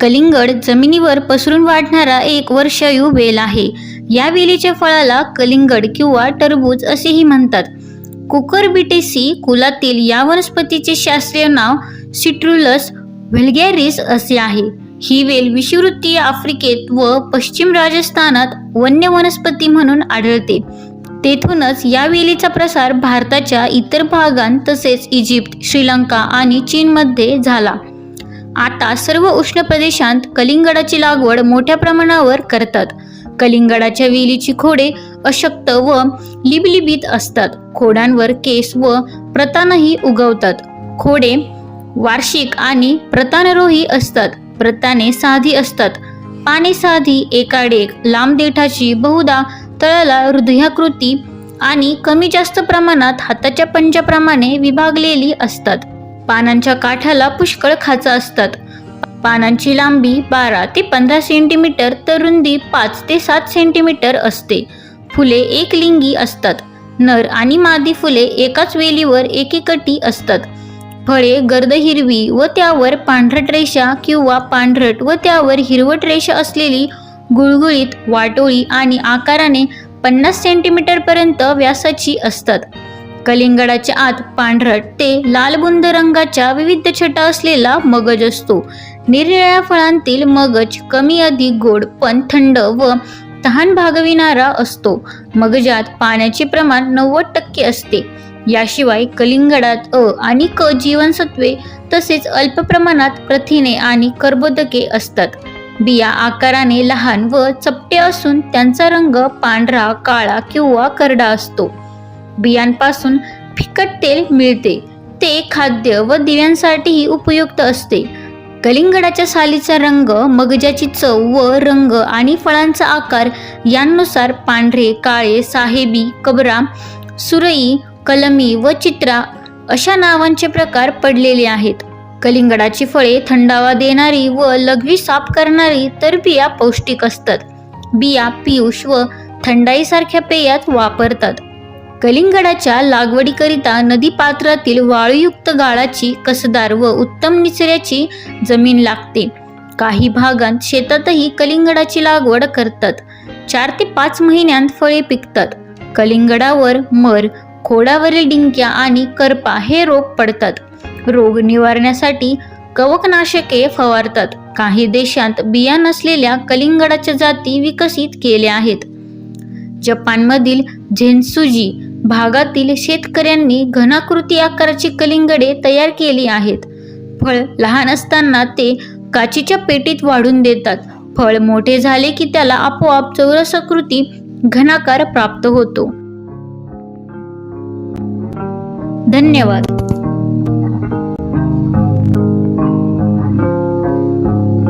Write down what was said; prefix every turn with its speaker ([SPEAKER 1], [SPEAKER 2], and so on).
[SPEAKER 1] कलिंगड जमिनीवर पसरून वाढणारा एक वर्षायू वेल आहे. या वेलीच्या फळाला कलिंगड किंवा टरबूज असेही म्हणतात. कुकरबिटेसी कुलातील या वनस्पतीचे शास्त्रीय नाव सिट्रुलस व्हेल्गॅरिस असे आहे. ही वेल विषुवृत्तीय आफ्रिकेत व पश्चिम राजस्थानात वन्य वनस्पती म्हणून आढळते. तेथूनच या वेलीचा प्रसार भारताच्या इतर भागांत तसेच इजिप्त श्रीलंका आणि चीनमध्ये झाला. आता सर्व उष्ण प्रदेशांत कलिंगडाची लागवड मोठ्या प्रमाणावर करतात. कलिंगडाच्या वेलीची खोडे अशक्त व लिबलिबीत असतात. खोडांवर केस व प्रतानही उगवतात. खोडे वार्षिक आणि प्रतानरोही असतात. प्रताने साधी असतात. पाने साधी एकाडेक लांब देठाची बहुधा तळाला हृदयाकृती आणि कमी जास्त प्रमाणात हाताच्या पंजाप्रमाणे विभागलेली असतात. पानांच्या काठाला पुष्कळ खाचा असतात. पानांची लांबी बारा ते पंधरा सेंटीमीटर तर रुंदी पाच ते सात सेंटीमीटर असते. फुले एक लिंगी असतात. नर आणि मादी फुले एकाच वेलीवर एकेकटी असतात. फळे गर्द हिरवी व त्यावर पांढरट रेषा किंवा पांढरट व त्यावर हिरवट रेषा असलेली गुळगुळीत वाटोळी आणि आकाराने पन्नास सेंटीमीटरपर्यंत व्यासाची असतात. कलिंगडाच्या आत पांढरट ते लालबुंद रंगाच्या विविध छटा असलेला मगज असतो. निरनिळ्या फळांतील मगज कमी अधिक गोड पण थंड व तहान भागविणारा असतो. मगजात पाण्याचे प्रमाण नव्वद टक्के असते. याशिवाय कलिंगडात अ आणि क जीवनसत्वे तसेच अल्प प्रमाणात प्रथिने आणि कर्बोदके असतात. बिया आकाराने लहान व चपटे असून त्यांचा रंग पांढरा काळा किंवा करडा असतो. बियांपासून फिकट तेल मिळते. ते खाद्य व दिव्यांसाठीही उपयुक्त असते. कलिंगडाच्या सालीचा रंग मगजाची चव व रंग आणि फळांचा आकार यांनुसार पांढरे काळे साहेबी कबरा सुरई कलमी व चित्रा अशा नावांचे प्रकार पडलेले आहेत. कलिंगडाची फळे थंडावा देणारी व लघवी साफ करणारी तर बिया पौष्टिक असतात. बिया पियुष व थंडाईसारख्या पेयात वापरतात. कलिंगडाच्या लागवडीकरिता नदीपात्रातील वाळूयुक्त गाळाची कसदार व उत्तम निचऱ्याची जमीन लागते. काही भागांत शेतातही कलिंगडाची लागवड करतात. चार ते पाच महिन्यांत फळे पिकतात. कलिंगडावर मर खोडावरील डिंक्या आणि करपा हे रोग पडतात. रोग निवारण्यासाठी कवकनाशके फवारतात. काही देशांत बिया नसलेल्या कलिंगडाच्या जाती विकसित केल्या आहेत. जपानमधील झेन्सुजी भागातील शेतकऱ्यांनी घनाकृती आकाराची कलिंगडे तयार केली आहेत. फळ लहान असताना ते काचीच्या पेटीत वाढून देतात. फळ मोठे झाले की त्याला आपोआप चौरसाकृती घनाकार प्राप्त होतो. धन्यवाद.